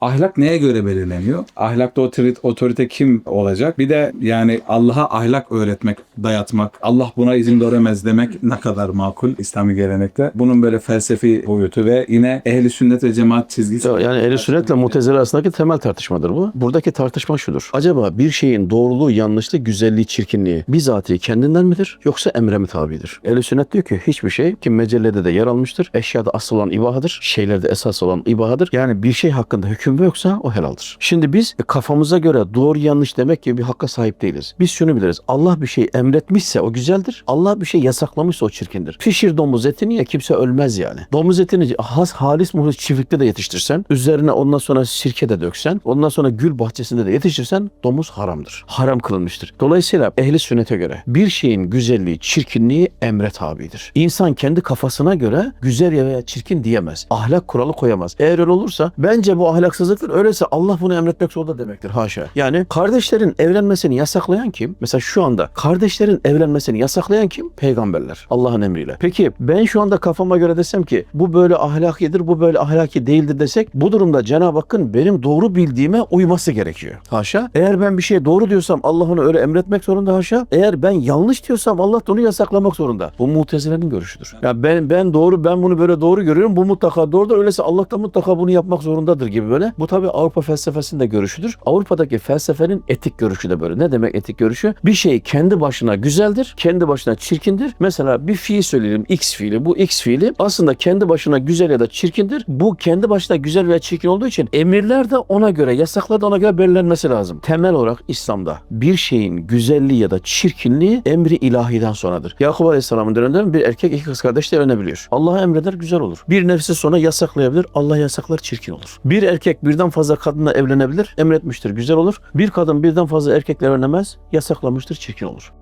Ahlak neye göre belirleniyor? Ahlakta otorite, otorite kim olacak? Bir de yani Allah'a ahlak öğretmek, dayatmak, Allah buna izin veremez demek ne kadar makul İslami gelenekte. Bunun böyle felsefi boyutu ve yine ehli sünnet ve cemaat çizgisi. Yani ehl sünnetle mutezile arasındaki temel tartışmadır bu. Buradaki tartışma şudur. Acaba bir şeyin doğruluğu, yanlışlığı, güzelliği, çirkinliği bizatihi kendinden midir yoksa emre mi tabidir? ehl sünnet diyor ki hiçbir şey ki mecellede de yer almıştır. Eşyada asıl olan ibahadır. Şeylerde esas olan ibahadır. Yani bir şey hakkında hüküm yoksa o helaldir. Şimdi biz e, kafamıza göre doğru yanlış demek gibi bir hakka sahip değiliz. Biz şunu biliriz. Allah bir şey emretmişse o güzeldir. Allah bir şey yasaklamışsa o çirkindir. Pişir domuz etini ya kimse ölmez yani. Domuz etini has halis muhlis çiftlikte de yetiştirsen, üzerine ondan sonra sirke de döksen, ondan sonra gül bahçesinde de yetiştirsen domuz haramdır. Haram kılınmıştır. Dolayısıyla ehli sünnete göre bir şeyin güzelliği, çirkinliği emre tabidir. İnsan kendi kafasına göre güzel ya veya çirkin diyemez. Ahlak kuralı koyamaz. Eğer öyle olursa bence bu ahlaksızlıktır. Öyleyse Allah bunu emretmek zorunda demektir. Haşa. Yani kardeşlerin evlenmesini yasaklayan kim? Mesela şu anda kardeşlerin evlenmesini yasaklayan kim? Peygamberler. Allah'ın emriyle. Peki ben şu anda kafama göre desem ki bu böyle ahlakidir, bu böyle ahlaki değildir desek bu durumda Cenab-ı Hakk'ın benim doğru bildiğime uyması gerekiyor. Haşa. Eğer ben bir şey doğru diyorsam Allah onu öyle emretmek zorunda haşa. Eğer ben yanlış diyorsam Allah da onu yasaklamak zorunda. Bu mutezilerin görüşüdür. Ya ben ben doğru ben bunu böyle doğru görüyorum. Bu mutlaka doğrudur. Öyleyse Allah da mutlaka bunu yapmak zorundadır gibi böyle. Bu tabii Avrupa felsefesinin de görüşüdür. Avrupa'daki felsefenin etik görüşü de böyle. Ne demek etik görüşü? Bir şey kendi başına güzeldir, kendi başına çirkindir. Mesela bir fiil söyleyelim X fiili. Bu X fiili aslında kendi başına güzel ya da çirkindir. Bu kendi başına güzel veya çirkin olduğu için emirler de ona göre, yasaklar da ona göre belirlenmesi lazım. Temel olarak İslam'da bir şeyin güzelliği ya da çirkinliği emri ilahiden sonradır. Yakup Aleyhisselam'ın döneminde bir erkek iki kız kardeş de evlenebiliyor. Allah emreder güzel olur. Bir nefsi sonra yasaklayabilir. Allah yasaklar çirkin olur. Bir birden fazla kadınla evlenebilir. Emretmiştir güzel olur. Bir kadın birden fazla erkekle evlenemez. Yasaklamıştır çirkin olur.